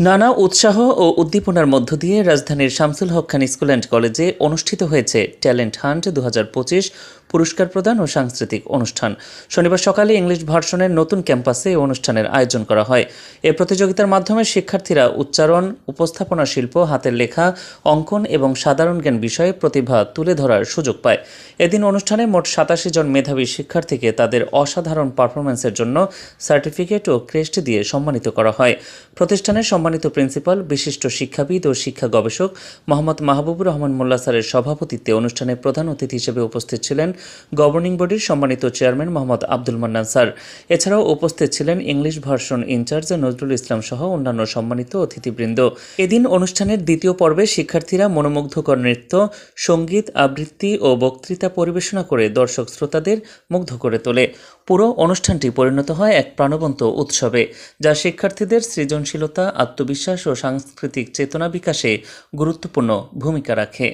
নানা উৎসাহ ও উদ্দীপনার মধ্য দিয়ে রাজধানীর শামসুল হক খান স্কুল অ্যান্ড কলেজে অনুষ্ঠিত হয়েছে ট্যালেন্ট হান্ট দু হাজার পঁচিশ পুরস্কার প্রদান ও সাংস্কৃতিক অনুষ্ঠান। শনিবার সকালে ইংলিশ ভার্সনের নতুন ক্যাম্পাসে এই অনুষ্ঠানের আয়োজন করা হয়। এ প্রতিযোগিতার মাধ্যমে শিক্ষার্থীরা উচ্চারণ, উপস্থাপনা শিল্প, হাতের লেখা, অঙ্কন এবং সাধারণ জ্ঞান বিষয়ে প্রতিভা তুলে ধরার সুযোগ পায়। এদিন অনুষ্ঠানে মোট সাতাশি জন মেধাবী শিক্ষার্থীকে তাদের অসাধারণ পারফরম্যান্সের জন্য সার্টিফিকেট ও ক্রেস্ট দিয়ে সম্মানিত করা হয়। প্রতিষ্ঠানের সম্মানিত প্রিন্সিপাল, বিশিষ্ট শিক্ষাবিদ ও শিক্ষা গবেষক মোহাম্মদ মাহবুবুর রহমান মোল্লা স্যারের সভাপতিত্বে অনুষ্ঠানে প্রধান অতিথি হিসেবে উপস্থিত ছিলেন গভর্নিং বডির সম্মানিত চেয়ারম্যান মোহাম্মদ আব্দুল মান্নান স্যার। এছাড়াও উপস্থিত ছিলেন English version incharge Nazrul Islam সহ অন্যান্য সম্মানিত অতিথিবৃন্দ। এদিন অনুষ্ঠানের দ্বিতীয় পর্বে শিক্ষার্থীরা মনোমুগ্ধকর নৃত্য, সংগীত, আবৃত্তি ও বক্তৃতা পরিবেশনা করে দর্শক শ্রোতাদের মুগ্ধ করে তোলে। পুরো অনুষ্ঠানটি পরিণত হয় এক প্রাণবন্ত উৎসবে, যা শিক্ষার্থীদের সৃজনশীলতা আত্মবিশ্বাস ও সাংস্কৃতিক চেতনা বিকাশে গুরুত্বপূর্ণ ভূমিকা রাখে।